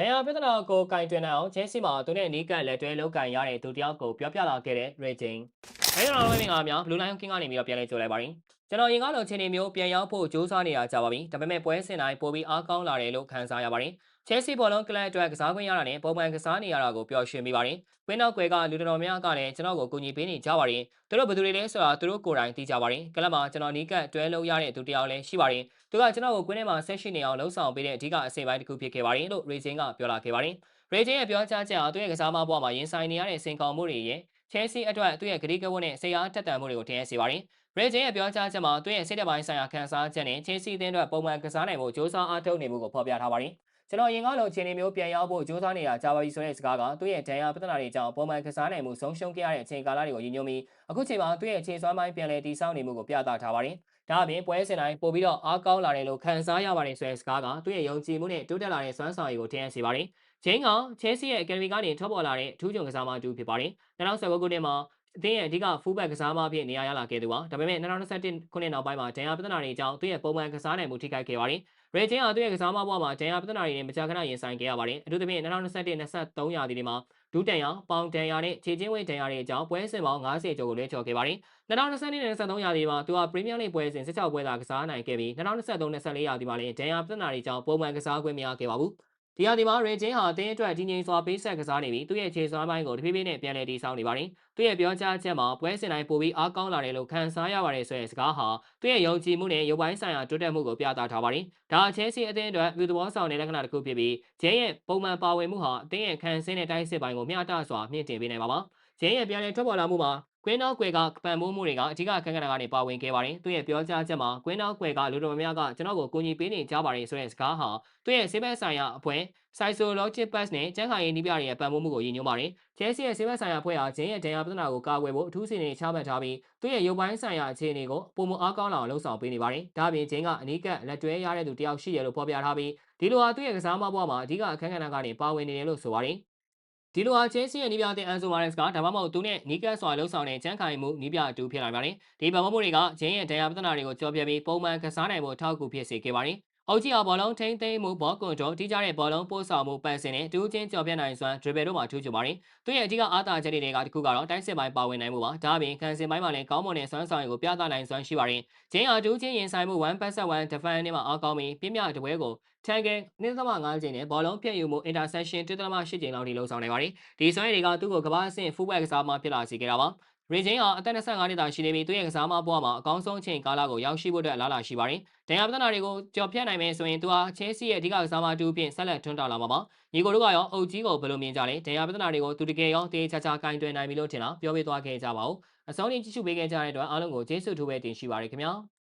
ဒဏ်ရာပြဿနာကိုကင်တွင်နိုင်အောင်ချဲစီမှာသူနဲ့နီးကပ်လက်တွဲလောက်ကင်ရတဲ့သူတယောက်ကိုပြောပြလာခဲ့တဲ့ရေ ဂျင်း။အဲဒါတော့မင်္ဂလာများဘလူးလိုင်းကင်းကနေပြီးတော့ပြန်လဲကြိုလိုက်ပါရင်ကျွန်တော်ရင်ကားလုံချင်းနေမျိုးပြန်ရောက်ဖို့စူးစမ်းနေရကြပါပြီ။ဒါပေမဲ့ပွဲစဉ်တိုင်းပိုပြီးအားကောင်းလာတယ်လို့ခံစားရပါတယ်။ချဲစီဘောလုံးကလပ်အတွက်ကစားခွင့်ရတာနဲ့ပုံမှန်ကစားနေရတာကိုပျော်ရွှင်မိပါတယ်။ကွင်းနောက်ကွယ်ကလူတော်များကလည်းကျွန်တော်ကိုကူညီပေးနေကြပါတယ်။သူတို့ဘယ်သူတွေလဲဆိုတာသူတို့ကိုယ်တိုင်သိကြပါတယ်။ကလပ်မှာကျွန်တော်နီးကပ်တွဲလို့ရတဲ့သူတယောက်လည်းရှိပါတယ်။သူကကျွန်တော်ကိုကွင်းထဲမှာဆက်ရှိနေအောင်လှုံ့ဆော်ပေးတဲ့အဓိကအစိပ်ပိုင်းတစ်ခုဖြစ်ခဲ့ပါတယ်လို့ရေဂျင်းကပြောလာခဲ့ပါတယ်။ရေဂျင်းရဲ့ပြောကြားချက်ဟာသူ့ရဲ့ကစားမဘဝမှာရင်ဆိုင်နေရတဲ့စင်ကောင်မှုတွေရဲ့ ချဲစီအတွက်သူ့ရဲ့ဂရီးကဝတ်နဲ့ဆေးအားတက်တန်မှုတွေကိုထင်ရစေပါတယ်။ရေဂျင်းရဲ့ပြောကြားချက်မှာသူ့ရဲ့စိတ်ဓာတ်ပိုင်းဆိုင်ရာခံစားချက်နဲ့ချဲစီအသင်းအတွက်ပုံမှန်ကစားနိုင်ဖို့ကြိုးစားအားထုတ်နေမှုကိုဖော်ပြထားပါတယ်။ကျွန်တော်ရင်ကားလုံးအခြေအနေမျိုးပြန်ရောက်ဖို့ကြိုးစားနေတာကြာပါပြီဆိုတဲ့စကားကသူ့ရဲ့ဒဏ်ရာပြဿနာတွေကြောင့်ပုံမှန်ကစားနိုင်မှုဆုံးရှုံးခဲ့ရတဲ့အချိန်ကာလတွေကိုရည်ညွှန်းပြီးအခုချိန်မှာသူ့ရဲ့အခြေစွမ်းပိုင်းပြန်လည်တည်ဆောက်နေမှုကိုပြသထားပါတယ်။ ဒါအပြင်ပွဲစဉ်တိုင်းပို့ပြီးတော့အားကောင်းလာတယ်လို့ခံစားရပါတယ်ဆိုတဲ့စကားကသူ့ရဲ့ယုံကြည်မှုနဲ့တိုးတက်လာတဲ့စွမ်းဆောင်ရည်ကိုထင်ဟပ်စေပါတယ်။ဂျင်းကချဲစီရဲ့အကယ်ဒမီကနေထွက်ပေါ်လာတဲ့ထူးချွန်ကစားမတူဖြစ်ပါတယ်။2019ခုနှစ်မှာ အသင်းရဲ့အဓိကဖူးဘက်ကစားမအဖြစ်နေရာရလာခဲ့သူပါဒါပေမဲ့2021ခုနှစ်နောက်ပိုင်းမှာဒဏ်ရာပြဿနာတွေကြောင့်သူ့ရဲ့ပုံမှန်ကစားနိုင်မှုထိခိုက်ခဲ့ပါတယ်ရေဂျင်းဟာသူ့ရဲ့ကစားမဘဝမှာဒဏ်ရာပြဿနာတွေနဲ့မကြာခဏရင်ဆိုင်ခဲ့ရပါတယ်အထူးသဖြင့်2021-23ရာသီတွေမှာဒူးတန်ရာပေါင်တန်ရာနဲ့ခြေချင်းဝင်းတန်ရာတွေအကြောင်းပွဲစဉ်ပေါင်း90ကျော်ကိုလွှဲချော်ခဲ့ပါတယ်2022-23ရာသီမှာသူဟာပရီးမီးယားလိပွဲစဉ်16ပွဲသာကစားနိုင်ခဲ့ပြီး2023-24ရာသီမှာလည်းဒဏ်ရာပြဿနာတွေကြောင့်ပုံမှန်ကစားခွင့်မရခဲ့ပါဘူး ဒီဟာဒီမှာရေဂျင်းဟာအသင်းအတွက်တည်ငြိမ်စွာပေးဆက်ကစားနေပြီးသူ့ရဲ့ခြေစွမ်းပိုင်းကိုတဖြည်းဖြည်းနဲ့ပြန်လည်တည်ဆောက်နေပါတယ်။သူ့ရဲ့ပြောကြားချက်မှာပွဲစဉ်တိုင်းပိုပြီးအားကောင်းလာတယ်လို့ခံစားရပါတယ်ဆိုတဲ့စကားဟာသူ့ရဲ့ယုံကြည်မှုနဲ့ရုပ်ပိုင်းဆိုင်ရာတိုးတက်မှုကိုပြသထားပါတယ်။ဒါအချဲစီအသင်းအတွက်လူသဘောဆောင်တဲ့လက္ခဏာတစ်ခုဖြစ်ပြီးဂျင်းရဲ့ပုံမှန်ပါဝင်မှုဟာအသင်းရဲ့ခံစင်းတဲ့တိုင်းစစ်ပိုင်းကိုမျှတစွာမြင့်တင်ပေးနိုင်ပါပါ။ဂျင်းရဲ့ပြန်လည်ထွက်ပေါ်လာမှုမှာ ကွင်းနောက်ကွယ်ကပံမိုးမှုတွေကအဓိကခန်းကဏ္ဍကနေပါဝင်ခဲ့ပါတယ်။သူ့ရဲ့ပြောကြားချက်မှာကွင်းနောက်ကွယ်ကလူတော်များများကကျွန်တော်ကိုကူညီပေးနေကြပါတယ်ဆိုတဲ့စကားဟာသူ့ရဲ့ဆေးဘက်ဆိုင်ရာအဖွဲ့ Psychological Pass နဲ့ကျန်းမာရေးနည်းပြတွေရဲ့ပံ့ပိုးမှုကိုရည်ညွှန်းပါတယ်။ Chelsea ရဲ့ဆေးဘက်ဆိုင်ရာအဖွဲ့ဟာဂျင်းရဲ့ဒဏ်ရာပြဿနာကိုကာကွယ်ဖို့အထူးစီနေချမှတ်ထားပြီးသူ့ရဲ့ရုပ်ပိုင်းဆိုင်ရာအခြေအနေကိုပုံမအားကောင်းလာအောင်လှုံ့ဆော်ပေးနေပါတယ်။ဒါ့အပြင်ဂျင်းကအနီးကပ်လက်တွဲရတဲ့သူတယောက်ရှိရလို့ဖော်ပြထားပြီးဒီလိုဟာသူ့ရဲ့ကစားမဘဝမှာအဓိကအခန်းကဏ္ဍကနေပါဝင်နေတယ်လို့ဆိုပါတယ်။ ဒီလိုဟာချဲစီရဲ့နီးပြတဲ့အန်ဆိုမာရက်စ်ကဒါမှမဟုတ်သူနဲ့နီးကပ်စွာလှုပ်ဆောင်တဲ့ချမ်းခိုင်မှုနီးပြအတူဖြစ်လာပါတယ်။ဒီဗမာမှုတွေကဂျင်းရဲ့ဒဏ်ရာပြဿနာတွေကိုကြော်ပြပြီးပုံမှန်ကစားနိုင်ဖို့အထောက်အကူဖြစ်စေခဲ့ပါတယ်။ အောက်ကြီးအောင်ဘောလုံးထိန်းသိမ်းမှုဘောကွန်တို့တိကျတဲ့ဘောလုံးပို့ဆောင်မှုပန်စင်နဲ့တူးချင်းကြော်ပြနိုင်စွမ်းဒရစ်ဘယ်တို့မှာထူးချွန်ပါတယ်။သူရဲ့အဓိကအားသာချက်တွေကတခုကတော့တိုင်းစစ်ပိုင်းပါဝင်နိုင်မှုပါ။ဒါအပြင်ခံစင်ပိုင်းမှာလည်းကောင်းမွန်တဲ့စွမ်းဆောင်ရည်ကိုပြသနိုင်စွမ်းရှိပါတယ်။ဂျင်းအားတူးချင်းရင်ဆိုင်မှု1 pass 1 defend နဲ့မှအားကောင်းပြီးပြင်းပြတပွဲကိုထန်ကင်2.5ချိန်နဲ့ဘောလုံးဖြတ်ယူမှု interception 1.8ချိန်လောက်ထိလှုံ့ဆော်နိုင်ပါတယ်။ဒီစွမ်းရည်တွေကသူ့ကိုကမ္ဘာ့အဆင့်ဖူးဘက်ကစားမှဖြစ်လာစေခဲ့တာပါ။ ရေဂျင်းဟာအသက်25နှစ်သာရှိနေပြီးသူရဲ့ကစားမဘဝမှာအကောင်းဆုံးအချိန်ကာလကိုရောက်ရှိဖို့အတွက်လားလာရှိပါတယ်။ဒဏ်ရာပဒနာတွေကိုကြော်ဖြတ်နိုင်မယ်ဆိုရင်သူဟာချဲစီရဲ့အဓိကကစားမတူအဖြစ်ဆက်လက်ထွန်းတောက်လာမှာပါ။ညီကိုတို့ကရောအုပ်ကြီးကိုဘယ်လိုမြင်ကြလဲ။ဒဏ်ရာပဒနာတွေကိုသူတကယ်ရောတေးချာချာကင်တွယ်နိုင်ပြီလို့ထင်လားပြောပြသွားခဲ့ကြပါဦး။အစောင်းကြီးကြည့်ရှုပေးခဲ့ကြတဲ့အတွက်အားလုံးကိုကျေးဇူးထူးပဲတင်ရှိပါရခင်ဗျာ။